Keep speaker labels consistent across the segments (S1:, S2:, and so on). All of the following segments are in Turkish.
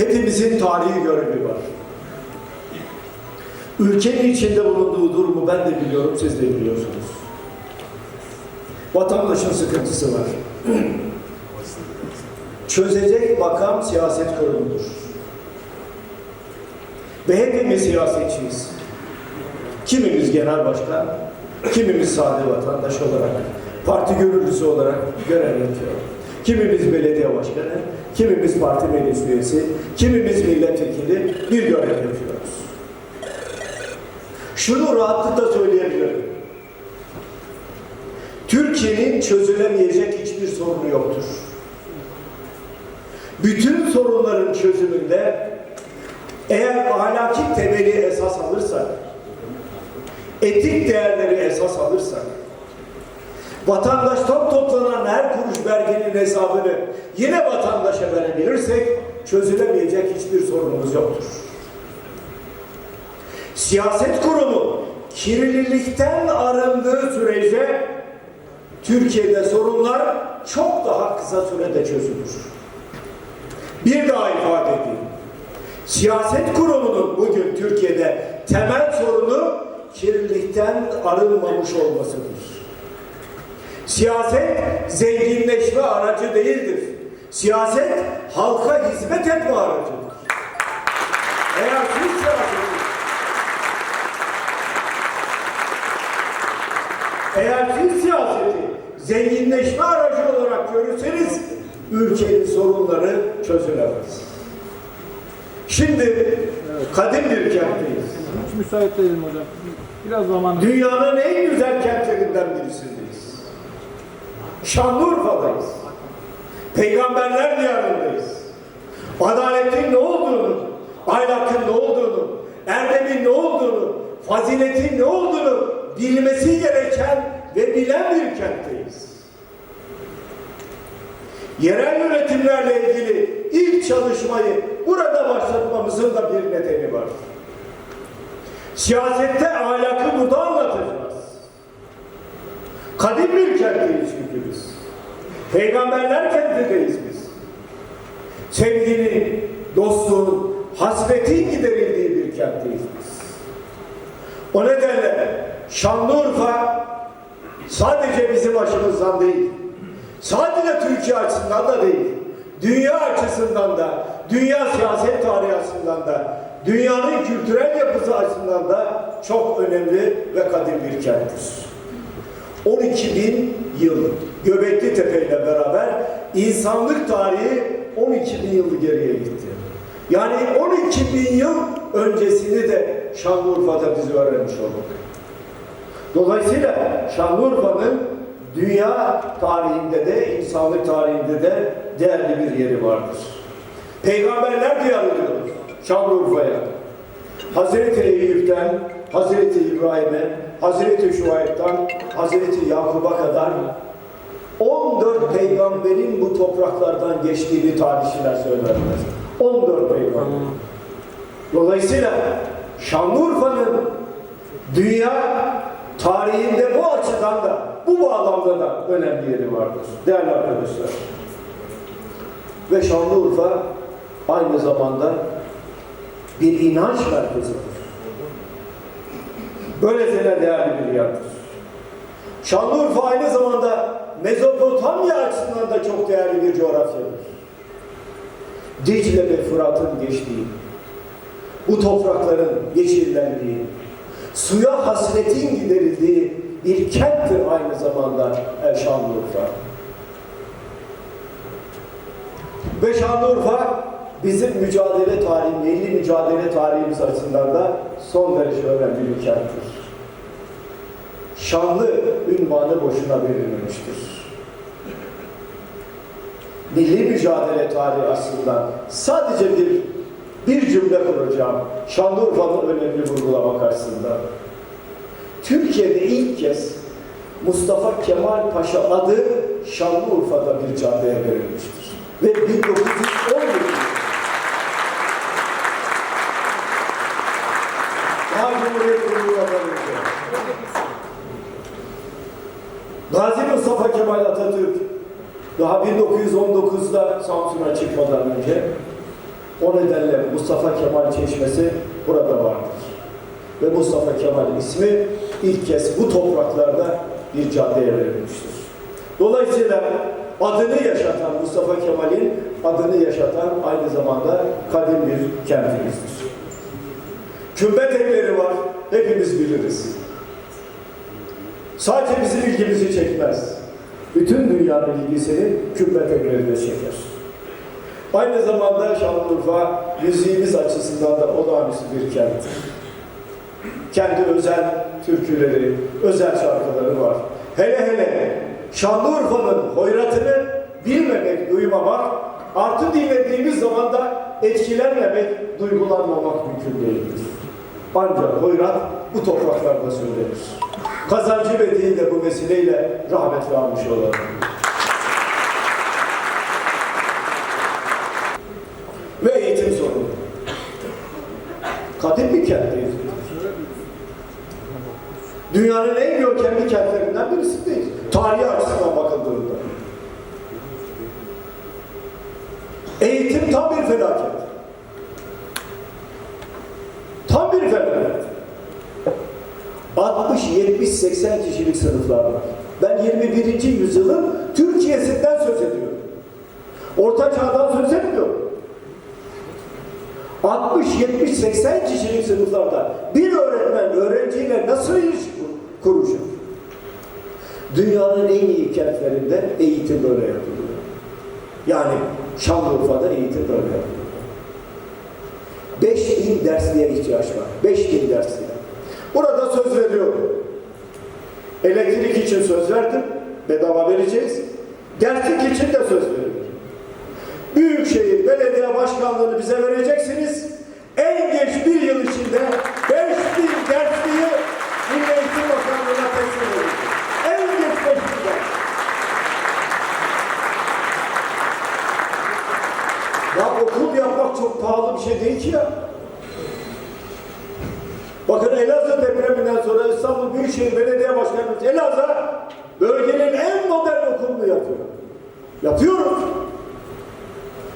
S1: Hepimizin tarihi görevi var. Ülkenin içinde bulunduğu durumu ben de biliyorum, siz de biliyorsunuz. Vatandaşın sıkıntısı var. Çözecek makam siyaset kurumudur. Ve hepimiz siyasetçiyiz. Kimimiz genel başkan, kimimiz sade vatandaş olarak, parti gönüllüsü olarak görev yapıyor. Kimimiz belediye başkanı, kimimiz parti meclis üyesi, kimimiz milletvekili bir görev yapıyoruz. Şunu rahatlıkla söyleyebilirim. Türkiye'nin çözülemeyecek hiçbir sorunu yoktur. Bütün sorunların çözümünde eğer ahlaki temeli esas alırsak, etik değerleri esas alırsak, vatandaş top toplanan her kuruş verginin hesabını yine vatandaşa verebilirsek çözülemeyecek hiçbir sorunumuz yoktur. Siyaset kurumu kirlilikten arındığı sürece Türkiye'de sorunlar çok daha kısa sürede çözülür. Bir daha ifade edeyim. Siyaset kurumunun bugün Türkiye'de temel sorunu kirlilikten arınmamış olmasıdır. Siyaset zenginleşme aracı değildir. Siyaset halka hizmet etme aracıdır. Eğer siz siyaseti eğer siz siyaseti zenginleşme aracı olarak görürseniz ülkenin sorunları çözülemez. Şimdi kadim bir kentteyiz.
S2: Hiç müsait değilim hocam. Biraz zaman.
S1: Dünyanın en güzel kentlerinden birisindeyiz. Şanlıurfa'dayız. Peygamberler diyarındayız. Adaletin ne olduğunu, ahlakın ne olduğunu, erdemin ne olduğunu, faziletin ne olduğunu bilmesi gereken ve bilen bir kentteyiz. Yerel yönetimlerle ilgili ilk çalışmayı burada başlatmamızın da bir nedeni var. Siyasette ahlakı burada anlatacağız. Kadim bir kentteyiz çünkü biz. Peygamberler kentindeyiz biz. Sevginin, dostluğun, hasretin giderildiği bir kentteyiz biz. O nedenle Şanlıurfa sadece bizim başımızdan değil, sadece Türkiye açısından da değil, dünya açısından da, dünya siyaset tarihi açısından da, dünyanın kültürel yapısı açısından da çok önemli ve kadim bir kenttir. 12 bin yıl Göbekli Tepe ile beraber insanlık tarihi 12 bin yıl geriye gitti. Yani 12 bin yıl öncesini de Şanlıurfa'da biz öğrenmiş olduk. Dolayısıyla Şanlıurfa'nın dünya tarihinde de, insanlık tarihinde de değerli bir yeri vardır. Peygamberler diyarı diyoruz Şanlıurfa'ya. Hazreti Eyüp'ten, Hazreti İbrahim'e, Hazreti Şuayb'dan, Hazreti Yakub'a kadar 14 peygamberin bu topraklardan geçtiğini tarihçiler söylerler. 14 peygamber. Dolayısıyla Şanlıurfa'nın dünya tarihinde bu açıdan da, bu bağlamda da önemli yeri vardır. Değerli arkadaşlar. Ve Şanlıurfa aynı zamanda bir inanç merkezidir. Böylesine değerli bir yerdir. Şanlıurfa aynı zamanda Mezopotamya açısından da çok değerli bir coğrafyadır. Dicle ve Fırat'ın geçtiği, bu toprakların yeşillendiği, suya hasretin giderildiği bir kenttir aynı zamanda Şanlıurfa. Ve Şanlıurfa bizim mücadele tarihi, milli mücadele tarihimiz açısından da son derece önemli bir kenttir. Şanlı ünvanı boşuna verilmemiştir. Milli mücadele tarihi açısından sadece bir bir cümle kuracağım. Şanlıurfa'nın önemli vurgulamak açısından. Türkiye'de ilk kez Mustafa Kemal Paşa adı Şanlıurfa'da bir caddeye verilmiştir. Ve 1917 daha Cumhuriyet kurulmadan önce. Gazi Mustafa Kemal Atatürk daha 1919'da Samsun'a çıkmadan önce O nedenle Mustafa Kemal Çeşmesi burada vardır. Ve Mustafa Kemal ismi ilk kez bu topraklarda bir caddeye verilmiştir. Dolayısıyla adını yaşatan Mustafa Kemal'in adını yaşatan aynı zamanda kadim bir kentimizdir. Kümbet evleri var, hepimiz biliriz. Sadece bizim ilgimizi çekmez. Bütün dünyanın ilgisini kümbet evleri de çeker. Aynı zamanda Şanlıurfa müziğimiz açısından da olağanüstü bir kent. Kendi özel türküleri, özel şarkıları var. Hele hele Şanlıurfa'nın hoyratını bilmemek, duymamak, artı dinlediğimiz zaman da etkilenmemek, duygulanmamak mümkün değildir. Ancak hoyrat bu topraklarda söylenir. Kazancı Bedi'yi de bu vesileyle rahmetle almış olalım. Ve eğitim sorunu. Kadim bir kentteyiz. Dünyanın en görkemli kentlerinden birisindeyiz. Tarihi açısından bakıldığında. Eğitim tam bir felaket. Tam bir felaket. 60, 70, 80 kişilik sınıflar var. Ben 21. yüzyılın Türkiye'sinden söz ediyorum. Orta çağdan söz etmiyorum. 60, 70, 80 kişilik sınıflarda bir öğretmen öğrenciyle nasıl ilişki kur- kuracak? Dünyanın en iyi kentlerinde eğitim böyle yapılıyor. Yani Şanlıurfa'da eğitim böyle yapılıyor. 5000 dersliğe ihtiyaç var. 5000 dersliğe. Söz veriyorum. Elektrik için söz verdim. Bedava vereceğiz. Derslik için de söz veriyorum. Büyükşehir Belediye Başkanlığı'nı bize vereceksiniz. En geç bir yıl içinde 5000 dersliği Milli Eğitim Bakanlığı'na teslim edeceğiz. En geç 5000 ders. Ya okul yapmak çok pahalı bir şey değil ki ya. Bakın Elazığ depreminden sonra İstanbul Büyükşehir Belediye Başkanımız Elazığ'a bölgenin en modern okulunu yapıyor. Yapıyoruz.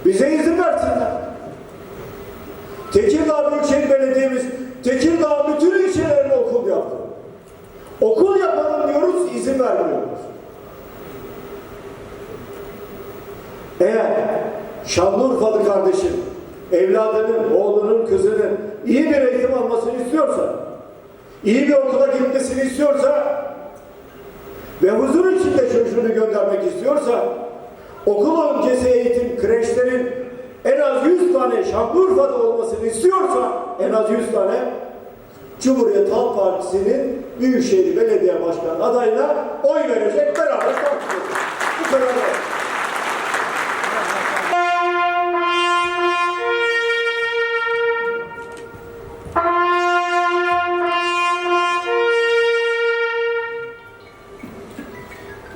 S1: Bize izin versinler. Tekirdağ Büyükşehir Belediye'miz Tekirdağ bütün ilçelerine okul yaptı. Okul yapalım diyoruz, izin vermiyoruz. Eğer Şanlıurfalı kardeşim evladının, oğlunun, kızının iyi bir eğitim almasını istiyorsa, iyi bir okula gitmesini istiyorsa ve huzur içinde çocuğunu göndermek istiyorsa okul öncesi eğitim kreşlerin en az 100 tane Şanlıurfa'da olmasını istiyorsa en az 100 tane Cumhuriyet Halk Partisi'nin Büyükşehir Belediye Başkanı adayına oy verecek